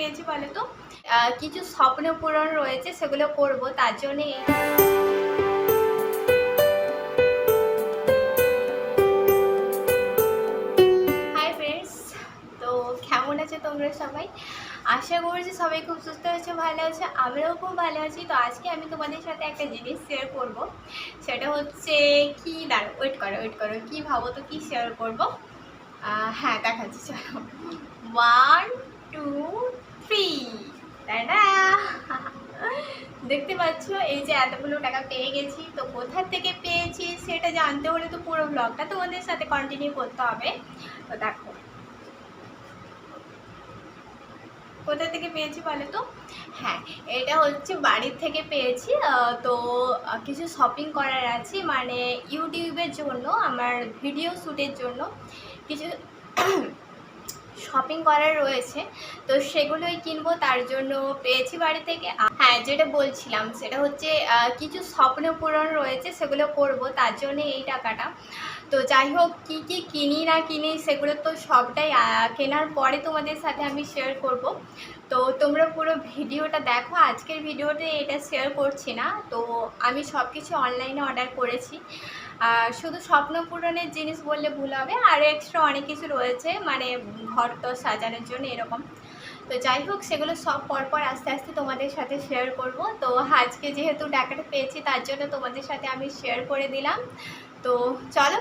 পেয়েছি বলো তো কিছু স্বপ্ন পূরণ রয়েছে, সেগুলো করব, তার জন্যে কেমন আছে তোমরা সবাই? আশা করছি সবাই খুব সুস্থ আছে, ভালো আছে আমরাও খুব ভালো আছি। তো আজকে আমি তোমাদের সাথে একটা জিনিস শেয়ার করব, সেটা হচ্ছে কি দাঁড়ো ওয়েট করো ওয়েট করো, কি ভাবো তো কি শেয়ার করব? হ্যাঁ দেখাচ্ছি, চলো। ওয়ান দেখতে পাচ্ছ, এই যে এতগুলো টাকা পেয়ে গেছি। তো কোথা থেকে পেয়েছি সেটা জানতে হলে তো পুরো ব্লগটা তোমাদের সাথে কন্টিনিউ করতে হবে। তো দেখো। কোথা থেকে পেয়েছি বলো তো? হ্যাঁ এটা হচ্ছে বাড়ির থেকে পেয়েছি। তো কিছু শপিং করার আছে। মানে ইউটিউবের জন্য, আমার ভিডিও শ্যুটের জন্য কিছু শপিং করার রয়েছে, তো সেগুলোই কিনবো, তার জন্য পেয়েছি বাড়ি থেকে। হ্যাঁ যেটা বলছিলাম, সেটা হচ্ছে কিছু স্বপ্ন পূরণ রয়েছে, সেগুলো করব, তার জন্য এই টাকাটা। তো যাই হোক, কী কী কিনি না কিনি, সেগুলো তো সবটাই কেনার পরে তোমাদের সাথে আমি শেয়ার করব। তো তোমরা পুরো ভিডিওটা দেখো, আজকের ভিডিওতে এটা শেয়ার করছি না, তো আমি সব কিছু অনলাইনে অর্ডার করেছি শুধু স্বপ্ন পূরণের জিনিস বললে ভুল হবে, আর এক্সট্রা অনেক কিছু রয়েছে মানে ঘর তো সাজানোর জন্য এরকম। তো যাই হোক, সেগুলো সব পরপর আস্তে আস্তে তোমাদের সাথে শেয়ার করব। তো আজকে যেহেতু টাকাটা পেয়েছি, তার জন্য তোমাদের সাথে আমি শেয়ার করে দিলাম। তো চলো